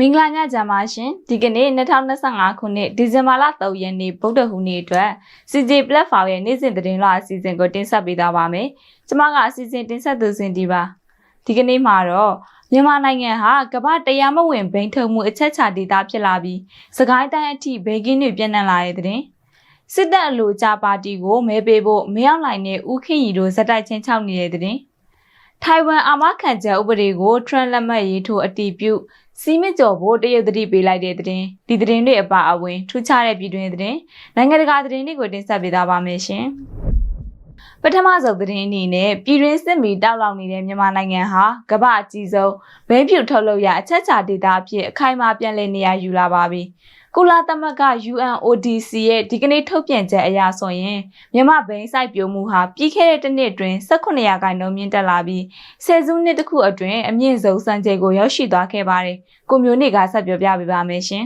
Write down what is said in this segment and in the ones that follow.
မင်္ဂလာညချမ်းပါရှင်ဒီကနေ့2025ခုနှစ်ဒီဇင်ဘာလ3ရက်နေ့ဗုဒ္ဓဟူးနေ့အတွက် CJ Platform ရဲ့နေ့စဉ်သတင်းလွှာအစီအစဉ်ကိုတင်ဆက်ပေးသွားပါမယ်ကျွန်မကအစီအစဉ်တင်ဆက်သူစင်ဒီပါဒီကနေ့မှာတော့မြန်မာနိုင်ငံဟာကမ္ဘာတရားမဝင်ဘိန်းထုတ်မှုအချက်ချာဒေသဖြစ်လာပြီးစကိုင်းတိုင်းအထိဘေးကင်းတွေပြန့်နှံ့လာတဲ့တဲ့စစ်တပ်အလို့ကြပါတီကိုမဲပေးဖို့မရောက်နိုင်တဲ့ဦးခင်ရီတို့ဇက်တိုက်ချင်းချောက်နေတဲ့တဲ့ထိုင်ဝမ်အာမခံချက်ဥပဒေကိုထရန်လက်မှတ်ရေးထိုးအတည်ပြု စီမစ်ကျော်ဖို့တရုတ်သတိပေးလိုက်တဲ့သတင်းဒီသတင်းတွေအပါအဝင်ထူးခြားတဲ့ပြည်တွင်းသတင်းနိုင်ငံတကာသတင်းတွေကိုတင်ဆက်ပေးသွားပါမယ်ရှင်ပထမဆုံးသတင်းအနေနဲ့ပြည်တွင်းစစ်မီတောက်လောင်နေတဲ့မြန်မာနိုင်ငံဟာကမ္ဘာအကြီးဆုံးဘိန်းဖြူထုတ်လုပ်ရအချက်ချာဒေတာအဖြစ်အခိုင်အမာပြန်လည်နေရာယူလာပါပြီ ကုလသမဂ္ဂ UNODC ရဲ့ဒီကနေ့ထုတ်ပြန်ချက်အရဆိုရင်မြန်မာဘိန်းစိုက်ပျိုးမှုဟာပြီးခဲ့တဲ့တစ်နှစ်အတွင်း18ရာခိုင်နှုန်းမြင့်တက်လာပြီးဆယ်စုနှစ်တစ်ခုအတွင်းအမြင့်ဆုံးစံချိန်ကိုရောက်ရှိသွားခဲ့ပါတယ်။ကိုမျိုးနေကဆက်ပြောပြပေးပါမယ်ရှင်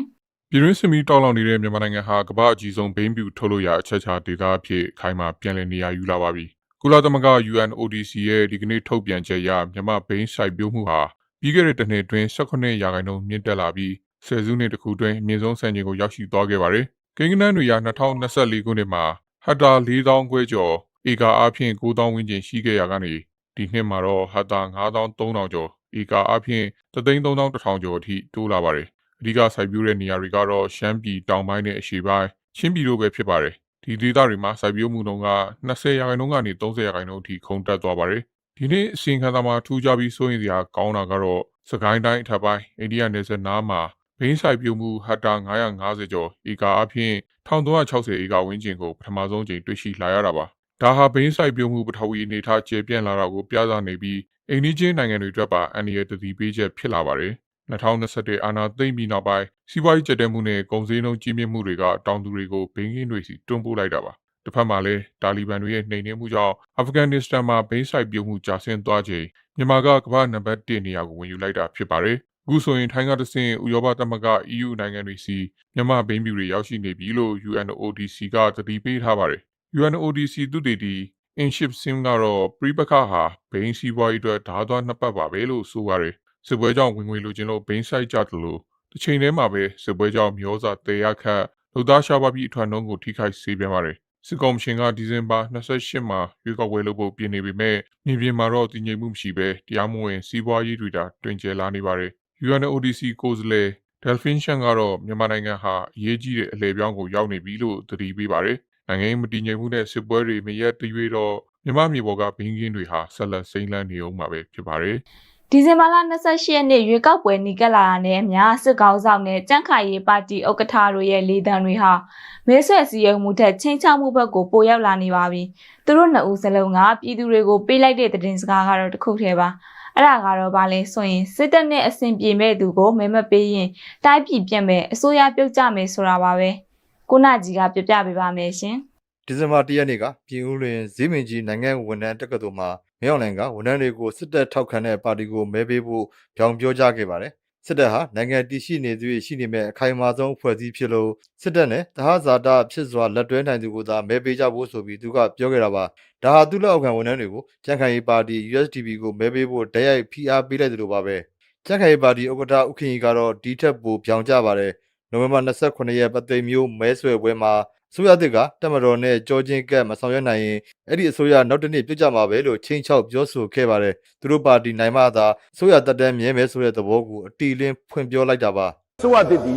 ပြည်တွင်းစစ်မီတောက်လောင်နေတဲ့မြန်မာနိုင်ငံဟာကမ္ဘာအကြီးဆုံးဘိန်းပြူထုတ်လို့ရအချက်ချာဒေသအဖြစ်ခိုင်မာပြန်လည်နေရာယူလာပါပြီ။ကုလသမဂ္ဂ UNODC ရဲ့ဒီကနေ့ထုတ်ပြန်ချက်အရမြန်မာဘိန်းစိုက်ပျိုးမှုဟာပြီးခဲ့တဲ့တစ်နှစ်အတွင်း18ရာခိုင်နှုန်းမြင့်တက်လာပြီး ဆယ်စုနှစ်တစ်ခုအတွင်းအမြင့်ဆုံးစံချိန်ကိုရောက်ရှိသွားခဲ့ပါတယ်။ကိန်းဂဏန်းတွေအရ2024ခုနှစ်မှာဟက်တာ4000ခွဲကျော်ဧကအားဖြင့်9000ဝန်းကျင်ရှိခဲ့ရကနေဒီနှစ်မှာတော့ဟက်တာ9300ကျော်ဧကအားဖြင့်331,000ကျော်အထိတိုးလာပါတယ်။အဓိကစိုက်ပျိုးတဲ့နေရာတွေကတော့ရှမ်းပြည်တောင်ပိုင်းနဲ့အရှေ့ပိုင်းချင်းပြည်တို့ပဲဖြစ်ပါတယ်ဒီဒေသတွေမှာစိုက်ပျိုးမှုနှုန်းက20ရာခိုင်နှုန်းကနေ30ရာခိုင်နှုန်းအထိခုန်တက်သွားပါတယ်ဒီနေ့အစီရင်ခံစာမှာထူးခြားပြီးစိုးရင်စရာကောင်းတာကတော့စကိုင်းတိုင်းအထက်ပိုင်းအိန္ဒိယနယ်စပ်နားမှာ ဘိန်းစိုက်ပျိုးမှုဟက်တာ950ကျော်ဧကအဖြစ်1360ဧကဝန်းကျင်ကိုပထမဆုံးချိန်တွေ့ရှိလာရတာပါဒါဟာဘိန်းစိုက်ပျိုးမှုပထဝီအနေထားကျေပြန့်လာတာကိုပြသနေပြီးအိန္ဒိချင်းနိုင်ငံတွေအတွက်ပါအန္တရာယ်တတိပေးချက်ဖြစ်လာပါတယ်2021အာဏာသိမ်းပြီးနောက်ပိုင်းစီးပွားရေးကျတဲ့မှုနဲ့ကုန်စည်နှုန်းကြီးမြင့်မှုတွေကတောင်သူတွေကိုဘိန်းကင်းတွေစီတွန်းပို့လိုက်တာပါတစ်ဖက်မှာလည်းတာလီဘန်တွေရဲ့နှိမ်နင်းမှုကြောင့်အာဖဂန်နစ္စတန်မှာဘိန်းဆိုင်ပြုတ်မှုကြာဆင်းသွားချိန်မြန်မာကကမ္ဘာနံပါတ်1နေရာကိုဝင်ယူလိုက်တာဖြစ်ပါတယ် အခုဆိုရင်ထိုင်းကတဆင့်ဥရောပသမဂ္ဂ EU နိုင်ငံတွေစီမြန်မာဘိန်းပြူတွေရောက်ရှိနေပြီလို့ UNODC ကသတိပေးထားပါတယ် UNODC သူတည်တည် Inship Sim ကတော့ပြိပခါဟာဘိန်းစီးပွားရေးအတွက်ဓာတ်သွားနှစ်ပတ်ပါပဲလို့ဆိုပါတယ်စစ်ပွဲကြောင့်ဝင်ငွေလိုချင်လို့ဘိန်းဆိုင်ကြတယ်လို့တစ်ချိန်တည်းမှာပဲစစ်ပွဲကြောင့်မျိုးစာတေရခတ်လူသားရှားပါပြီးအထွတ်နှုံးကိုထိခိုက်စေပြန်ပါတယ်စစ်ကောင်ရှင်ကဒီဇင်ဘာ28မှာရွေးကောက်ပွဲလုပ်ဖို့ပြင်နေပေမဲ့မြင်ပြင်မှာတော့တည်ငြိမ်မှုမရှိဘဲတရားမဝင်စီးပွားရေးတွေတာတွင်ကျယ်လာနေပါတယ် UNODC ကိုယ်စားလှယ် Delphin Chan ကတော့မြန်မာနိုင်ငံဟာအရေးကြီးတဲ့အလဲပြောင်းကိုရောက်နေပြီလို့သတိပေးပါတယ်နိုင်ငံရေးမတည်ငြိမ်မှုနဲ့စစ်ပွဲတွေမရက်တရွေတော့မြမမြေပေါ်ကဘင်းကင်းတွေဟာဆက်လက်စိမ့်လန်းနေအောင်မှာပဲဖြစ်ပါတယ်ဒီဇင်ဘာလ28ရက်နေ့ရွေးကောက်ပွဲနီးကပ်လာတာနဲ့အမျှစစ်ကောင်းဆောင်နဲ့ကြန့်ခိုင်ရေးပါတီဥက္ကဋ္ဌတို့ရဲ့လေတံတွေဟာမဲဆွယ်စည်းရုံးမှုထက်ချင်းချောက်မှုဘက်ကိုပိုရောက်လာနေပါပြီ။သူတို့နှစ်ဦးစလုံးကပြည်သူတွေကိုပေးလိုက်တဲ့သတင်းစကားကတော့တစ်ခုတည်းပါ။ အဲ့ဒါကတော့ဗာလဲဆိုရင်စစ်တပ်နဲ့အဆင်ပြေမဲ့သူကိုမဲမပေးရင်တိုက်ပြည်ပြတ်မဲ့အစိုးရပြုတ်ကြမယ်ဆိုတာပါပဲ။ကိုနာကြီးကပြပြပေးပါမယ်ရှင်။ဒီဇင်ဘာ၁ရက်နေ့ကပြည်ဦးလွင်ဈေးမင်ကြီးနိုင်ငံဝန်ထမ်းတက္ကသိုလ်မှာမြောက်လိုင်ကဝန်ထမ်းတွေကိုစစ်တပ်ထောက်ခံတဲ့ပါတီကိုမဲပေးဖို့ကြောင်းပြောကြားခဲ့ပါတယ်။ စစ်တပ်ဟာနိုင်ငံတည်ရှိနေသူရှိနေမဲ့အခိုင်အမာဆုံးအဖွဲ့အစည်းဖြစ်လို့စစ်တပ်နဲ့တဟဇာတာဖြစ်စွာလက်တွဲနိုင်သူကိုသာမဲပေးကြဖို့ဆိုပြီးသူကပြောခဲ့တာပါ။ဒါဟာသူ့လက်အောက်ခံဝန်ထမ်းတွေကိုကြံ့ခိုင်ရေးပါတီ USDP ကိုမဲပေးဖို့တိုက်ရိုက်ဖိအားပေးလိုက်သလိုပါပဲ။ကြံ့ခိုင်ရေးပါတီဥက္ကဋ္ဌဥခင်ကြီးကတော့ဒီထက်ပိုပြောင်ကြပါတယ်။နိုဝင်ဘာ29ရက်ပတ်သိမ်မျိုးမဲဆွယ်ပွဲမှာ အစိုးရတစ်ကတက်မတော်နဲ့ကြောချင်းကပ်မဆောင်ရွက်နိုင်ရင်အဲ့ဒီအစိုးရနောက်တစ်နေ့ပြုတ်ကြမှာပဲလို့ချင်းချောက်ပြောဆိုခဲ့ပါတယ်သူတို့ပါတီနိုင်မှသာအစိုးရတက်တန်းမြဲမယ်ဆိုတဲ့သဘောကိုအတီလင်းဖွင့်ပြောလိုက်တာပါဆိုရတစ်ဒီ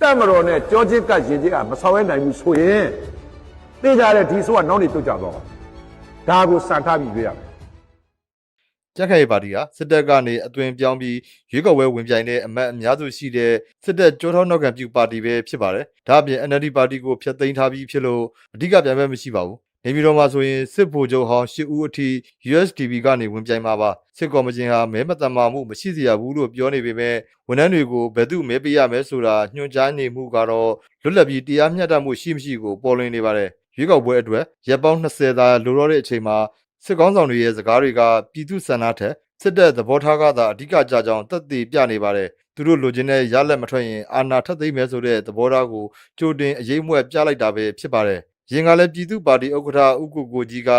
တက်မတော်နဲ့ကြောချင်းကပ်ရင်ချင်းကမဆောင်ရွက်နိုင်ဘူးဆိုရင်သိကြတဲ့ဒီဆိုကနောက်နေပြုတ်ကြတော့ဒါကိုစံထားပြီးပြရမယ် ကြက်ခိုင်ပါတီဟာစစ်တပ်ကနေအသွင်ပြောင်းပြီးရွေးကောက်ပွဲဝင်ပြိုင်တဲ့အမတ်အများစုရှိတဲ့စစ်တပ်ကြောထောက်နောက်ခံပြုပါတီပဲဖြစ်ပါတယ်ဒါအပြင် NLD ပါတီကိုဖျက်သိမ်းထားပြီးဖြစ်လို့အဓိကပြိုင်ပွဲမရှိပါဘူးနေပြည်တော်မှာဆိုရင်စစ်ဗိုလ်ချုပ်ဟောင်း၈ဦးအထိ USDP ကနေဝင်ပြိုင်မှာပါစစ်ကော်မရှင်ဟာမဲမတမာမှုမရှိစေရဘူးလို့ပြောနေပေမဲ့ဝန်ထမ်းတွေကိုဘယ်သူမဲပေးရမယ်ဆိုတာညွှန်ကြားနေမှုကတော့လွတ်လပ်ပြီးတရားမျှတမှုရှိမရှိကိုပေါ်လွင်နေပါတယ်ရွေးကောက်ပွဲအတွက်ရက်ပေါင်း20သာလိုတော့တဲ့အချိန်မှာ စစ်ကောင်းဆောင်တွေရဲ့စကားတွေကပြည်သူစံနာထက်စစ်တပ်သဘောထားကသာအဓိကကြကြောင်းသက်သေပြနေပါတယ်သူတို့လိုချင်တဲ့ရလက်မထွက်ရင်အာဏာထပ်သိမ်းမယ်ဆိုတဲ့သဘောထားကိုကြိုတင်အရေးမွက်ပြလိုက်တာပဲဖြစ်ပါတယ်ရင်ကလည်းပြည်သူ့ပါတီဥက္ကဋ္ဌဥက္ကိုကိုကြီးက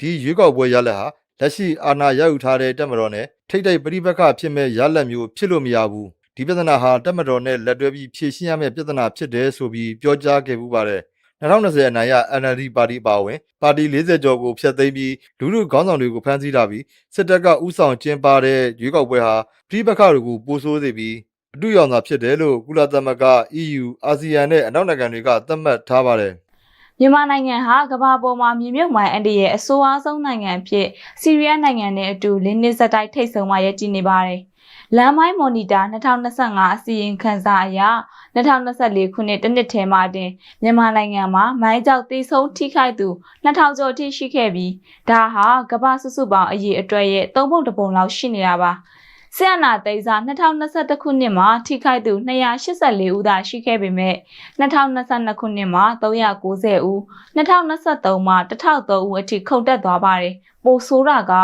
ဒီရွေးကောက်ပွဲရလက်ဟာလက်ရှိအာဏာရယူထားတဲ့တပ်မတော်နဲ့ထိတ်တိုက်ပဋိပက္ခဖြစ်မဲ့ရလဒ်မျိုးဖြစ်လို့မရဘူးဒီပြဿနာဟာတပ်မတော်နဲ့လက်တွဲပြီးဖြေရှင်းရမယ့်ပြဿနာဖြစ်တယ်ဆိုပြီးပြောကြားခဲ့ပူပါတယ် 2020အနိုင်ရ NLD ပါတီပါဝင်ပါတီ40ကျော်ကိုဖျက်သိမ်းပြီးလူလူခေါင်းဆောင်တွေကိုဖမ်းဆီးထားပြီးစစ်တပ်ကဥဆောင်ကျင်းပတဲ့ရွေးကောက်ပွဲဟာပြည်ပခါတွေကိုပိုဆိုးစေပြီးအတူရောင်သာဖြစ်တယ်လို့ကုလသမဂ္ဂ EU အာဆီယံနဲ့အနောက်နိုင်ငံတွေကသတ်မှတ်ထားပါတယ် မြန်မာနိုင်ငံဟာကမ္ဘာပေါ်မှာမြေမြုပ်မိုင်းအန်ဒီရဲ့အဆိုးအဆုံးနိုင်ငံအဖြစ်စီးရီးယားနိုင်ငံနဲ့အတူလင်းနေစတိုက်ထိတ်ဆုံမှရည်တည်နေပါတယ်။လမ်းမိုင်းမော်နီတာ2025အစီရင်ခံစာအရ2024ခုနှစ်တစ်နှစ်ထဲမှာတင်မြန်မာနိုင်ငံမှာမိုင်းကြောက်တိဆုံးထိခိုက်သူ2000ကျော်ထိရှိခဲ့ပြီးဒါဟာကမ္ဘာစုစုပေါင်းအရေးအတွက်ရဲ့သုံးပုံတစ်ပုံလောက်ရှိနေတာပါ။ ဆီယနာသိန်းစာ2021ခုနှစ်မှာထိခိုက်သူ284ဦးသာရှိခဲ့ပေမဲ့2022ခုနှစ်မှာ390ဦး2023မှာ1003ဦးအထိခုန်တက်သွားပါတယ်။ပိုဆိုးတာက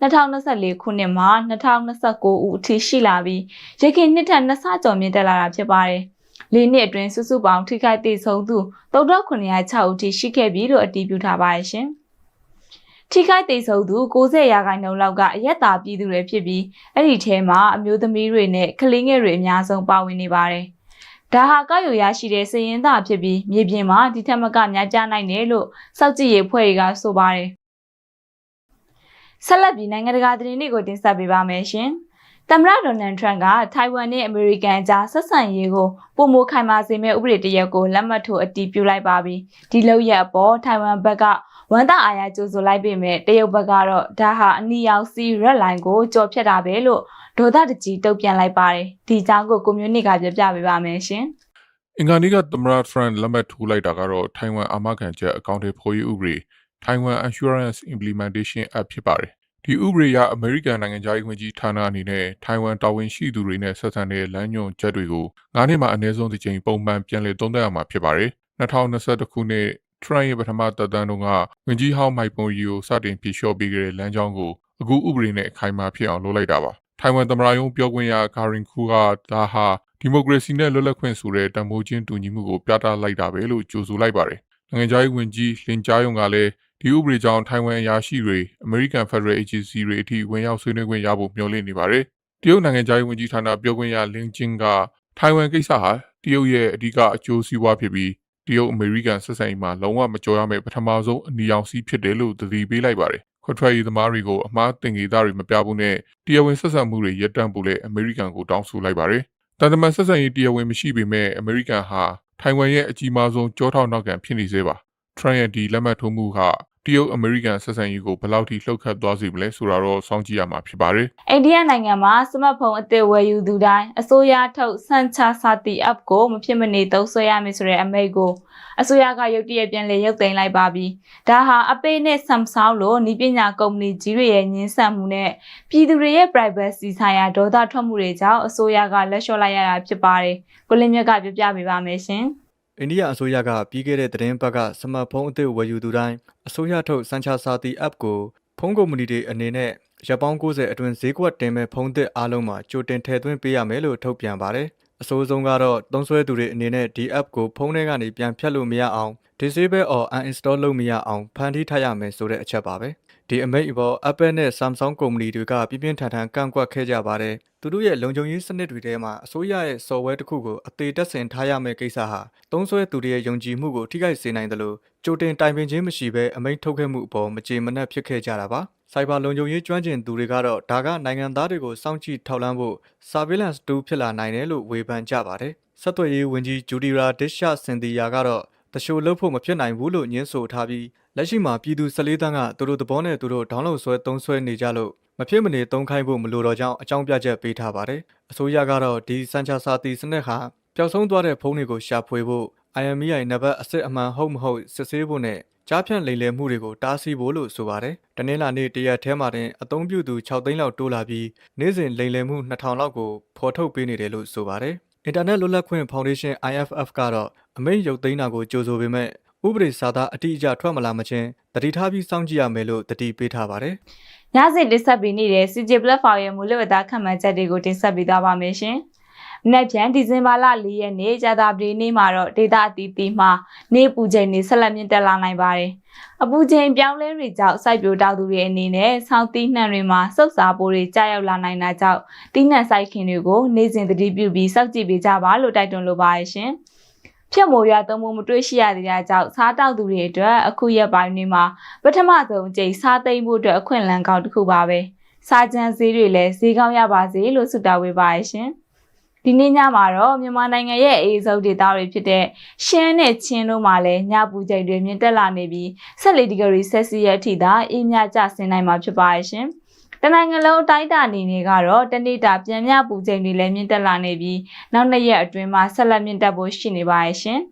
2024ခုနှစ်မှာ2029ဦးအထိရှိလာပြီးရခိုင်နှစ်ထက်နှစ်ဆကျော်မြင့်တက်လာတာဖြစ်ပါတယ်။လေးနှစ်အတွင်းစုစုပေါင်းထိခိုက်သေးဆုံးသူ3906ဦးထိရှိခဲ့ပြီလို့အတည်ပြုထားပါတယ်ရှင်။ ထိခိုက်သေးဆုံးသူ90ရာခိုင်နှုန်းလောက်ကအရက်သားပြည်သူတွေဖြစ်ပြီးအဲ့ဒီထဲမှာအမျိုးသမီးတွေနဲ့ကလေးငယ်တွေအများဆုံးပါဝင်နေပါတယ်။ဒါဟာကောက်ယူရရှိတဲ့စည်ရင်းသားဖြစ်ပြီးမြေပြင်မှာဒီထက်မကများပြားနိုင်တယ်လို့စောက်ကြည့်ရေးဖွဲ့တွေကဆိုပါတယ်။ဆက်လက်ပြီးနိုင်ငံတကာသတင်းတွေကိုတင်ဆက်ပေးပါမယ်ရှင်။သမ္မတဒေါ်နယ်ထရန့်ကထိုင်ဝမ်နဲ့အမေရိကန်ကြားဆက်ဆံရေးကိုပုံမခိုင်မာစေမယ့်ဥပဒေတစ်ရပ်ကိုလက်မှတ်ထိုးအတည်ပြုလိုက်ပါပြီ။ဒီလောက်ရအပေါ်ထိုင်ဝမ်ဘက်က ဝန်တာအာရကြိုဆိုလိုက်ပေမဲ့တရုတ်ဘက်ကတော့ဒါဟာအနီရောင်စီရက်လိုင်းကိုကြော်ဖြတ်တာပဲလို့ဒေါသတကြီးတုံ့ပြန်လိုက်ပါတယ်။ဒီအကြောင်းကိုကွန်မြူနတီကပြပြပေးပါမယ်ရှင်။အင်္ဂါနေ့ကသမရဖရန်လက်မှတ်ထိုးလိုက်တာကတော့ထိုင်ဝမ်အာမခံချက်အကောင့်တွေဖော်ရေးဥပဒေ Taiwan Assurance Implementation Act ဖြစ်ပါတယ်။ဒီဥပဒေအရအမေရိကန်နိုင်ငံသားရေးဝန်ကြီးဌာနအနေနဲ့ထိုင်ဝမ်တာဝန်ရှိသူတွေနဲ့ဆက်ဆံတဲ့လမ်းညွှန်ချက်တွေကို၅နှစ်မှအနည်းဆုံးတစ်ကြိမ်ပုံမှန်ပြန်လည်သုံးသပ်ရမှာဖြစ်ပါတယ်။2021ခုနှစ် ထရန့်ရဲ့ပထမသက်တမ်းတုန်းကဝန်ကြီးဟောင်းမိုက်ပွန်ရီကိုစတင်ဖြေလျှော့ပေးခဲ့တဲ့လမ်းကြောင်းကိုအခုဥပဒေနဲ့အခိုင်အမာဖြစ်အောင်လုပ်လိုက်တာပါ။ထိုင်ဝမ်သမ္မတရုံးပြောခွင့်ရကာရင်ခူကဒါဟာဒီမိုကရေစီနဲ့လွတ်လပ်ခွင့်ဆိုတဲ့တန်ဖိုးချင်းတူညီမှုကိုပြသလိုက်တာပဲလို့ကြိုဆိုလိုက်ပါတယ်။နိုင်ငံခြားရေးဝန်ကြီးလင်ကြားယုံကလည်းဒီဥပဒေကြောင့်ထိုင်ဝမ်အရာရှိတွေ American Federal Agency တွေအထိဝင်ရောက်ဆွေးနွေးခွင့်ရဖို့မျှော်လင့်နေပါတယ်။တရုတ်နိုင်ငံခြားရေးဝန်ကြီးဌာနပြောခွင့်ရလင်ကျင်းကထိုင်ဝမ်ကိစ္စဟာတရုတ်ရဲ့အဓိကအကျိုးစီးပွားဖြစ်ပြီး တရုတ်အမေရိကန်ဆက်ဆံရေးမှာလုံးဝမကြော်ရမယ့်ပထမဆုံးအနီရောင်စီးဖြစ်တယ်လို့သတိပေးလိုက်ပါတယ်။ခွတ်ထွက်ရေးသမားတွေကိုအမှားတင်ကြေးသားတွေမပြဘူးနဲ့တရားဝင်ဆက်ဆံမှုတွေရပ်တန့်ဖို့လည်းအမေရိကန်ကိုတောင်းဆိုလိုက်ပါတယ်။တန်တမန်ဆက်ဆံရေးတရားဝင်မရှိပေမဲ့အမေရိကန်ဟာထိုင်ဝမ်ရဲ့အကြီးမားဆုံးကြောထောက်နောက်ခံဖြစ်နေသေးပါ။ Trump ရဲ့ဒီလက်မှတ်ထိုးမှုဟာ တရုတ်အမေရိကန်ဆက်ဆံရေးကိုဘယ်လောက်ထိလှုပ်ခတ်သွားစေမလဲဆိုတာတော့စောင့်ကြည့်ရမှာဖြစ်ပါတယ်။အိန္ဒိယနိုင်ငံမှာစမတ်ဖုန်းအသစ်ဝယ်ယူသူတိုင်းအစိုးရထုတ်စန်ချာစာတီ app ကိုမဖြစ်မနေသုံးစွဲရမယ်ဆိုတဲ့အမိန့်ကိုအစိုးရကရုတ်တရက်ပြန်လည်ရုပ်သိမ်းလိုက်ပါပြီ။ဒါဟာအပေနဲ့ Samsung လိုနည်းပညာကုမ္ပဏီကြီးတွေရဲ့ညှင်းဆန်မှုနဲ့ပြည်သူတွေရဲ့ privacy ဆိုင်ရာဒေါသထွက်မှုတွေကြောင့်အစိုးရကလက်လျှော့လိုက်ရတာဖြစ်ပါတယ်။ကိုလင်းမြတ်ကပြပြပေးပါမယ်ရှင်။ အိန္ဒိယအစိုးရကပြီးခဲ့တဲ့သတင်းပတ်ကစမတ်ဖုန်းအသစ်ဝယ်ယူသူတိုင်းအစိုးရထုတ်စန်ချာစာတီ app ကိုဖုန်းကုမ္ပဏီတွေအနေနဲ့ရပ်ပေါင်း90အတွင်းဈေးကွက်တင်မဲ့ဖုန်းသစ်အားလုံးမှာကြိုတင်ထည့်သွင်းပေးရမယ်လို့ထုတ်ပြန်ပါတယ်။ အဆိုးဆုံးကတော့သုံးစွဲသူတွေအနေနဲ့ဒီ app ကိုဖုန်းထဲကနေပြန်ဖြတ်လို့မရအောင် disable or uninstall လုပ်မရအောင်ဖန်တီးထားရမယ်ဆိုတဲ့အချက်ပါပဲ။ဒီအမိန့်အပေါ် Apple နဲ့ Samsung ကုမ္ပဏီတွေကပြင်းပြင်းထန်ထန်ကန့်ကွက်ခဲ့ကြပါတယ်။သူတို့ရဲ့လုံခြုံရေးစနစ်တွေထဲမှာအစိုးရရဲ့ software တစ်ခုကိုအသေးတက်ဆင်ထားရမယ့်ကိစ္စဟာသုံးစွဲသူတွေရဲ့ယုံကြည်မှုကိုထိခိုက်စေနိုင်တယ်လို့ကြိုတင်တိုင်ပင်ခြင်းမရှိဘဲအမိန့်ထုတ်ခဲ့မှုအပေါ်မကြေမနက်ဖြစ်ခဲ့ကြတာပါ။ စိုက်ဘာလုံခြုံရေးကျွမ်းကျင်သူတွေကတော့ဒါကနိုင်ငံသားတွေကိုစောင့်ကြည့်ထောက်လှမ်းဖို့ surveillance 2ဖြစ်လာနိုင်တယ်လို့ဝေဖန်ကြပါတယ်။ဆက်သွယ်ရေးဝန်ကြီးဂျူဒီရာဒစ်ရှာစင်တီယာကတော့တရှို့လုပ်ဖို့မဖြစ်နိုင်ဘူးလို့ညင်းဆိုထားပြီးလက်ရှိမှာပြည်သူ14တန်းကသူတို့သဘောနဲ့သူတို့ဒေါင်းလုဒ်ဆွဲသုံးဆွဲနေကြလို့မဖြစ်မနေသုံးခိုင်းဖို့မလိုတော့ကြောင်းအကြောင်းပြချက်ပေးထားပါတယ်။အစိုးရကတော့ဒီစန်ချာစာတီစနစ်ဟာပျောက်ဆုံးသွားတဲ့ဖုန်းတွေကိုရှာဖွေဖို့ IMEI နံပါတ်အစစ်အမှန်ဟုတ်မဟုတ်စစ်ဆေးဖို့နဲ့ ကြားဖြန့်လိမ်လည်မှုတွေကိုတားဆီးဖို့လို့ဆိုပါတယ်။တနင်္လာနေ့တရက်ထဲမှာတင်အသုံးပြုသူ6သိန်းလောက်တိုးလာပြီးနေ့စဉ်လိမ်လည်မှု2000လောက်ကိုဖော်ထုတ်ပေးနေတယ်လို့ဆိုပါတယ်။ Internet လွတ်လပ်ခွင့် Foundation IFF ကတော့အမိန့်ရုပ်သိမ်းတာကိုကြိုဆိုပေမဲ့ဥပဒေစာသားအတိအကျထွက်မလာမချင်းတတိထားပြီးစောင့်ကြည့်ရမယ်လို့တတိပေးထားပါတယ်ညစဉ်တင်ဆက်ပေးနေတဲ့ CJ Platform ရဲ့မူလဝတ္တခန့်မှန်းချက်တွေကိုတင်ဆက်ပေးသွားပါမယ်ရှင်။။ နက်ဖြန်ဒီဇင်ဘာလ၄ရက်နေ့ကြာသပတေးနေ့မှာတော့ဒေတာအသီးသီးမှာနေပူချိန်တွေဆက်လက်မြင့်တက်လာနိုင်ပါတယ်။အပူချိန်ပြောင်းလဲတွေကြောင့်စိုက်ပျိုးတောက်သူတွေအနေနဲ့ဆောင်းသီးနှံတွေမှာစုပ်စားပိုးတွေကြာရောက်လာနိုင်တာကြောင့်သီးနှံစိုက်ခင်တွေကိုနေ့စဉ်သတိပြုပြီးစောင့်ကြည့်ပေးကြပါလို့တိုက်တွန်းလိုပါတယ်ရှင်။ဖြတ်မိုးရွာသုံးမှုမတွေ့ရှိရသေးတာကြောင့်စားတောက်သူတွေအတွက်အခုရက်ပိုင်းတွေမှာပထမဆုံးအကြိမ်စားသိမ်းဖို့အတွက်အခွင့်အလမ်းကောင်းတစ်ခုပါပဲ။စားကြမ်းဈေးတွေလည်းဈေးကောင်းရပါစေလို့ဆုတောင်းဝေးပါရရှင်။ ဒီနေ့ညမှာတော့မြန်မာနိုင်ငံရဲ့အေးဆုံးဒေသတွေဖြစ်တဲ့ရှမ်းနဲ့ချင်းတို့မှာလည်းညပူချိန်တွေမြင့်တက်လာနေပြီး14ဒီဂရီဆက်စီရဲ့အထိသာအေးမြကျဆင်းနိုင်မှာဖြစ်ပါရဲ့ရှင်။တနိုင်ငံလုံးအတိုင်းအတာအနေနဲ့ကတော့တနေ့တာပြန်မြပူချိန်တွေလည်းမြင့်တက်လာနေပြီးနောက်နှစ်ရက်အတွင်းမှာဆက်လက်မြင့်တက်ဖို့ရှိနေပါရဲ့ရှင်။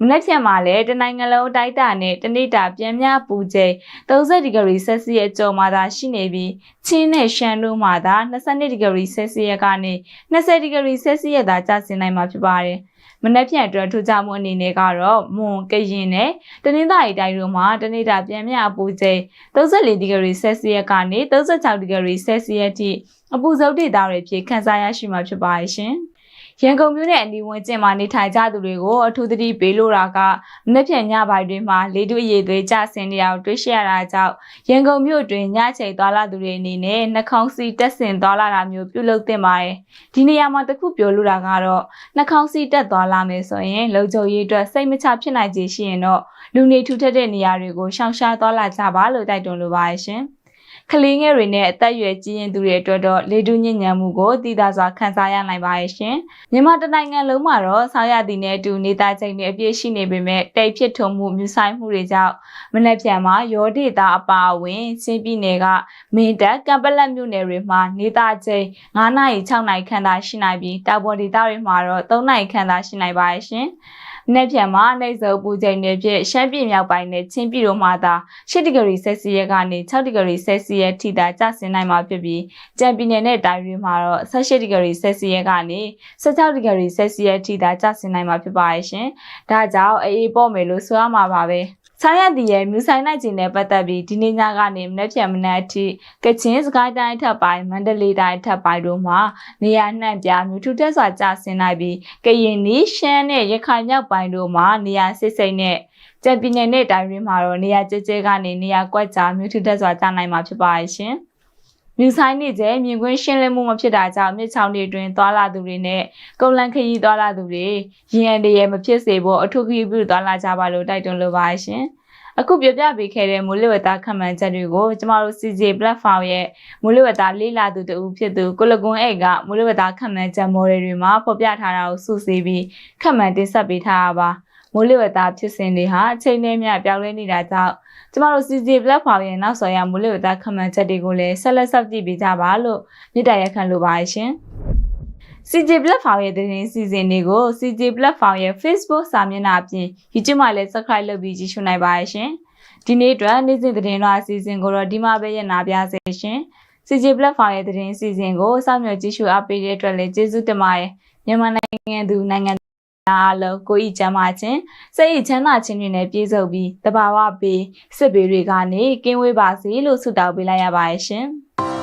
မနေ့ဖြန်မှာလည်းတနိုင်ငံလုံးအတိုင်းအတာနဲ့တနေ့တာပြန်မြပူချိန်30ဒီဂရီဆက်စီရဲ့ကျော်မှာသာရှိနေပြီးချင်းနဲ့ရှမ်းတို့မှာသာ22ဒီဂရီဆက်စီရဲ့ကနေ20ဒီဂရီဆက်စီရဲ့သာကျဆင်းနိုင်မှာဖြစ်ပါတယ်။မနက်ဖြန်အတွက်ထူးခြားမှုအနေနဲ့ကတော့မွန်ကရင်နဲ့တနင်္သာရီတိုင်းတို့မှာတနေ့တာပြန်မြအပူချိန်34ဒီဂရီဆက်စီရဲ့ကနေ36ဒီဂရီဆက်စီရဲ့ထိအပူဆုံးဒေသတွေဖြစ်ခန်းစားရရှိမှာဖြစ်ပါရဲ့ရှင်။ ရန်ကုန်မြို့နယ်အနီးဝန်းကျင်မှာနေထိုင်ကြသူတွေကိုအထူးသတိပေးလိုတာကမနေ့ဖြန်ညပိုင်းတွင်မှာလေတုအရေသွေးကျဆင်းနေတာကိုတွေ့ရှိရတာကြောင့်ရန်ကုန်မြို့တွင်ညချိန်သွားလာသူတွေအနေနဲ့နှာခေါင်းစီးတက်ဆင်သွားလာတာမျိုးပြုလုပ်သင့်ပါတယ်။ဒီနေရာမှာတစ်ခုပြောလိုတာကတော့နှာခေါင်းစီးတက်သွားလာမယ်ဆိုရင်လုံခြုံရေးအတွက်စိတ်မချဖြစ်နိုင်ခြေရှိရင်တော့လူနေထူထပ်တဲ့နေရာတွေကိုရှောင်ရှားသွားလာကြပါလို့တိုက်တွန်းလိုပါတယ်ရှင်။ ကလေးငယ်တွေနဲ့အသက်အရွယ်ကြီးရင်သူတွေအတွက်တော့လေတူးညဉ့်ညံမှုကိုတည်တာစွာခံစားရနိုင်ပါရဲ့ရှင်။မြန်မာတနိုင်ငံလုံးမှာတော့ဆောင်းရသည်နဲ့အတူနေသားချိန်တွေအပြည့်ရှိနေပေမဲ့တိတ်ဖြစ်ထုံမှုမြူဆိုင်မှုတွေကြောင့်မနေ့ပြန်မှာရောဒေတာအပါအဝင်ချင်းပြည်နယ်ကမင်းတပ်ကံပလက်မြို့နယ်တွေမှာနေသားချိန်9နာရီ6နာရီခန့်သာရှိနိုင်ပြီးတောင်ပေါ်ဒေသတွေမှာတော့3နာရီခန့်သာရှိနိုင်ပါရဲ့ရှင်။ မနေ့ပြန်မှာနေစုံပူချိန်တွေဖြင့်ရှမ်းပြည်မြောက်ပိုင်းနဲ့ချင်းပြည်တို့မှာသာ10ဒီဂရီဆယ်စီယက်ကနေ6ဒီဂရီဆယ်စီယက်ထိသာကျဆင်းနိုင်မှာဖြစ်ပြီးကြံပြည်နယ်နဲ့တိုင်းတွေမှာတော့18ဒီဂရီဆယ်စီယက်ကနေ16ဒီဂရီဆယ်စီယက်ထိသာကျဆင်းနိုင်မှာဖြစ်ပါရဲ့ရှင်။ဒါကြောင့်အေးပေါ့မယ်လို့ဆိုရမှာပါပဲ။ ဆိုင်ရသည်ရဲ့မြူဆိုင်နိုင်ခြင်းနဲ့ပတ်သက်ပြီးဒီနေ့ညကနေမနေ့ပြန်မနေ့အထိကချင်စကိုင်းတိုင်းထပ်ပိုင်းမန္တလေးတိုင်းထပ်ပိုင်းတို့မှာနေရာနှံ့ပြမြူထူတက်စွာကျဆင်းနိုင်ပြီးကရင်နီရှမ်းနဲ့ရခိုင်မြောက်ပိုင်းတို့မှာနေရာစစ်စိမ့်နဲ့ကြံပြည်နယ်နဲ့တိုင်းရင်းမှာတော့နေရာကျကျကနေနေရာကွက်ကြားမြူထူတက်စွာကျနိုင်မှာဖြစ်ပါရဲ့ရှင်။ မြူဆိုင်နေကျမြင်ကွင်းရှင်းလင်းမှုမဖြစ်တာကြောင့်မြစ်ချောင်းတွေတွင်သွာလာသူတွေနဲ့ကုန်းလန်းခရီးသွားလာသူတွေရင်အန်တရမဖြစ်စေဖို့အထူးခရီးပြုသွားလာကြပါလို့တိုက်တွန်းလိုပါရှင်။အခုပြပြပေးခဲ့တဲ့မိုးလေဝသခန့်မှန်းချက်တွေကိုကျမတို့ CJ platform ရဲ့မိုးလေဝသလေးလာသူတူဖြစ်သူကိုလကွန်အိတ်ကမိုးလေဝသခန့်မှန်းချက် model တွေမှာဖော်ပြထားတာကိုစုစည်းပြီးခန့်မှန်းတင်ဆက်ပေးထားတာပါ မိုးလေဝသဖြစ်စဉ်တွေဟာအချိန်နဲ့မျှပြောင်းလဲနေတာကြောင့်ကျမတို့ CJ platform ရဲ့နောက်ဆော်ရမိုးလေဝသခန့်မှန်းချက်တွေကိုလည်းဆက်လက်စောင့်ကြည့်ပေးကြပါလို့မြစ်တာရက်ခံလိုပါရှင် CJ Platform ရဲ့သတင်းစီစဉ်တွေကို CJ Platform ရဲ့ Facebook စာမျက်နှာအပြင် YouTube မှာလည်း Subscribe လုပ်ပြီးကြည့်ရှုနိုင်ပါရဲ့ရှင်။ဒီနေ့အတွက်နေ့စဉ်သတင်းလွှာအစီအစဉ်ကိုတော့ဒီမှာပဲရနာပြစေရှင်။ CJ Platform ရဲ့သတင်းစီစဉ်ကိုစောင့်မျှော်ကြည့်ရှုအားပေးတဲ့အတွက်လည်းကျေးဇူးတင်ပါတယ်။မြန်မာနိုင်ငံသူနိုင်ငံသား အားလုံးကိုဤချမ်းသာခြင်းစိတ်ဤချမ်းသာခြင်းတွေနဲ့ပြည့်စုံပြီးတဘာဝပေးစစ်ဘေးတွေကနေကင်းဝေးပါစေလို့ဆုတောင်းပေးလိုက်ရပါတယ်ရှင်။